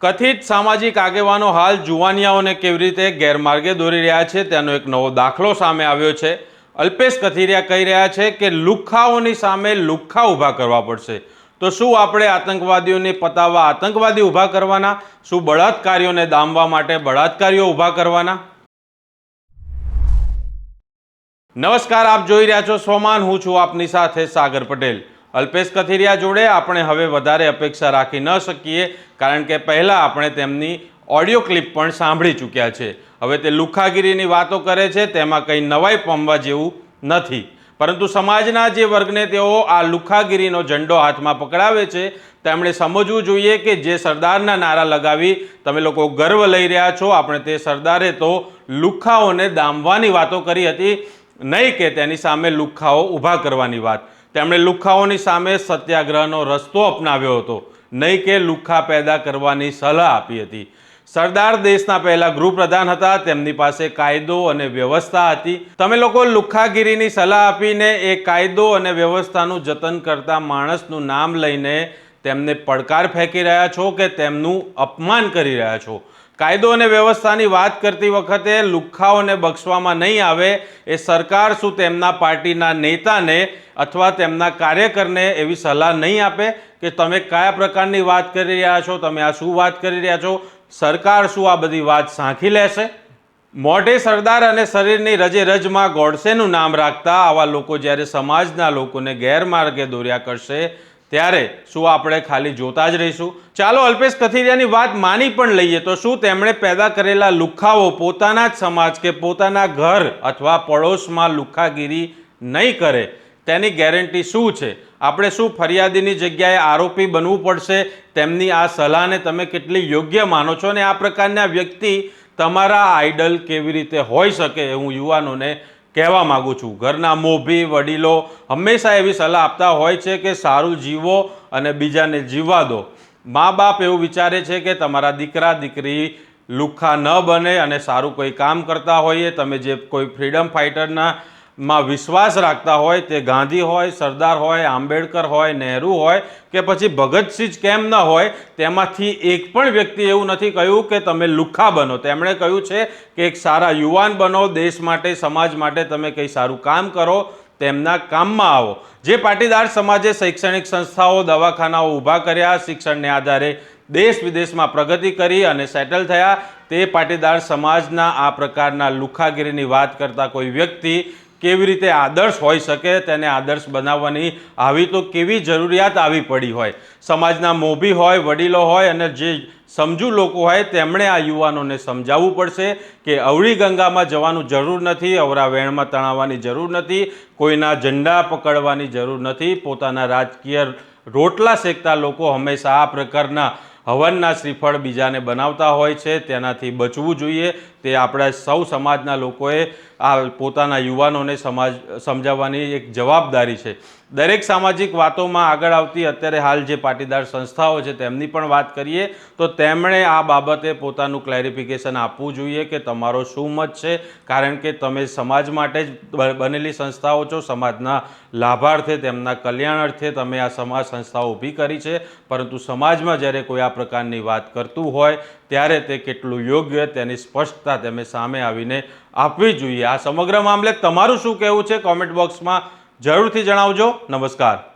કથિત સામાજિક આગેવાનો હાલ જુવાનિયાઓને કેવી રીતે ગેરમાર્ગે દોરી રહ્યા છે તેનો એક નવો દાખલો સામે આવ્યો છે. અલ્પેશ કથિરિયા કહી રહ્યા છે કે લુખ્ખાઓની સામે લુખ્ખા ઊભા કરવા પડશે. તો શું આપણે આતંકવાદીઓને પતાવવા આતંકવાદી ઊભા કરવાના? શું બળાત્કારીઓને દામવા માટે બળાત્કારીઓ ઊભા કરવાના? નમસ્કાર, આપ જોઈ રહ્યા છો સોમાન. હું છું આપની સાથે સાગર પટેલ. અલ્પેશ કથિરિયા જોડે આપણે હવે વધારે અપેક્ષા રાખી ન શકીએ, કારણ કે પહેલાં આપણે તેમની ઓડિયો ક્લિપ પણ સાંભળી ચૂક્યા છે. હવે તે લુખાગીરીની વાતો કરે છે, તેમાં કંઈ નવાઈ પામવા જેવું નથી. પરંતુ સમાજના જે વર્ગને તેઓ આ લુખાગીરીનો ઝંડો હાથમાં પકડાવે છે, તેમણે સમજવું જોઈએ કે જે સરદારના નારા લગાવી તમે લોકો ગર્વ લઈ રહ્યા છો, આપણે તે સરદારે તો લુખ્ખાઓને દામવાની વાતો કરી હતી, નહીં કે તેની સામે લુખ્ખાઓ ઊભા કરવાની વાત. તેમણે લુખ્ખાઓની સામે સત્યાગ્રહનો રસ્તો અપનાવ્યો હતો. નહીં કે લુખ્ખા પેદા કરવાની સલાહ આપી હતી. સરદાર દેશના પહેલા ગૃહપ્રધાન હતા, તેમની પાસે કાયદો અને વ્યવસ્થા હતી. તમે લોકો લુખ્ખાગીરીની સલાહ આપીને એ કાયદો અને વ્યવસ્થાનું જતન કરતા માણસનું નામ લઈને તેમને પડકાર ફેંકી રહ્યા છો કે તેમનું અપમાન કરી રહ્યા છો? કાયદો અને વ્યવસ્થાની વાત કરતી વખતે લુખ્ખાઓને બક્ષવામાં નહીં આવે એ સરકાર શું તેમના પાર્ટીના નેતાને અથવા તેમના કાર્યકરને એવી સલાહ નહીં આપે? કે તમે કયા પ્રકારની વાત કરી રહ્યા છો? તમે આ શું વાત કરી રહ્યા છો? સરકાર શું આ બધી વાત સાંખી લેશે? મોઢે સરદાર અને શરીરની રજે રજમાં ગોડસેનું નામ રાખતા આવા લોકો જ્યારે સમાજના લોકોને ગેરમાર્ગે દોર્યા કરશે ત્યારે શું આપણે ખાલી જોતા જ રહીશું? ચાલો અલ્પેશ કથિરિયાની વાત માની પણ લઈએ તો શું તેમણે પેદા કરેલા લુખ્ખાઓ પોતાના જ સમાજ કે પોતાના ઘર અથવા પડોશમાં લુખ્ખાગીરી નહીં કરે? તેની ગેરંટી શું છે? આપણે શું ફરિયાદીની જગ્યાએ આરોપી બનવું પડશે? તેમની આ સલાહને તમે કેટલી યોગ્ય માનો છો? અને આ પ્રકારના વ્યક્તિ તમારા આઈડલ કેવી રીતે હોઈ શકે? હું યુવાનોને કહેવા માગું છું. ઘરના મોભી વડીલો હંમેશા એવી સલાહ આપતા હોય છે કે સારું જીવો અને બીજાને જીવવા દો. મા બાપ એવું વિચારે છે કે તમારા દીકરા, દીકરી લુખ્ખા ન બને અને સારું કોઈ કામ કરતા હોઈએ. તમે જે કોઈ ફ્રીડમ ફાઇટરના માં વિશ્વાસ રાખતા હોય તે ગાંધી હોય, સરદાર હોય, આંબેડકર હોય, નહેરુ હોય કે પછી ભગતસિંહ કેમ ન હોય, તેમાંથી એક પણ વ્યક્તિ એવું નથી કહ્યું કે તમે લુખ્ખા બનો. તેમણે કહ્યું છે કે એક સારા યુવાન બનો, દેશ માટે, સમાજ માટે તમે કંઈ સારું કામ કરો, તેમના કામમાં આવો. જે પાટીદાર સમાજે શૈક્ષણિક સંસ્થાઓ, દવાખાનાઓ ઊભા કર્યા, શિક્ષણને આધારે દેશ વિદેશમાં પ્રગતિ કરી અને સેટલ થયા, તે પાટીદાર સમાજના આ પ્રકારના લુખાગીરીની વાત કરતા કોઈ વ્યક્તિ કેવી રીતે આદર્શ હોઈ શકે તેને આદર્શ બનાવવાની આવી તો કેવી જરૂરિયાત આવી પડી હોય. સમાજના મોભી હોય, વડીલો હોય અને જે સમજુ લોકો હોય તેમણે આ યુવાનોને સમજાવવું પડશે કે અવળી ગંગામાં જવાનું જરૂર નથી, અવરા વેણમાં તણાવવાની જરૂર નથી, કોઈના ઝંડા પકડવાની જરૂર નથી, પોતાના રાજકીય રોટલા શેકતા લોકો હંમેશા આ પ્રકારના હવનના શ્રીફળ બીજાને બનાવતા હોય છે, તેનાથી બચવું જોઈએ. તે આપણા સૌ સમાજના લોકોએ આ પોતાના યુવાનોને સમાજ, સમજાવવાની એક જવાબદારી છે. દરેક સામાજિક વાતોમાં આગળ આવતી અત્યારે હાલ જે પાટીદાર સંસ્થાઓ છે, તેમની પણ વાત કરીએ, તો તેમણે આ બાબતે પોતાનું ક્લેરિફિકેશન આપવું જોઈએ કે તમારો શું મત છે. કારણ કે તમે સમાજ માટે જ બનેલી સંસ્થાઓ છો, સમાજના લાભાર્થે, તેમના કલ્યાણ અર્થે તમે આ સમાજ સંસ્થાઓ ઊભી કરી છે. પરંતુ સમાજમાં જ્યારે કોઈ આ પ્રકારની વાત કરતું હોય ત્યારે તે કેટલું યોગ્ય તેની સ્પષ્ટતા તમે સામે આવીને આપવી જોઈએ. આ સમગ્ર મામલે તમારું શું કહેવું છે? કોમેન્ટ બોક્સમાં જરૂરથી જણાવજો. નમસ્કાર.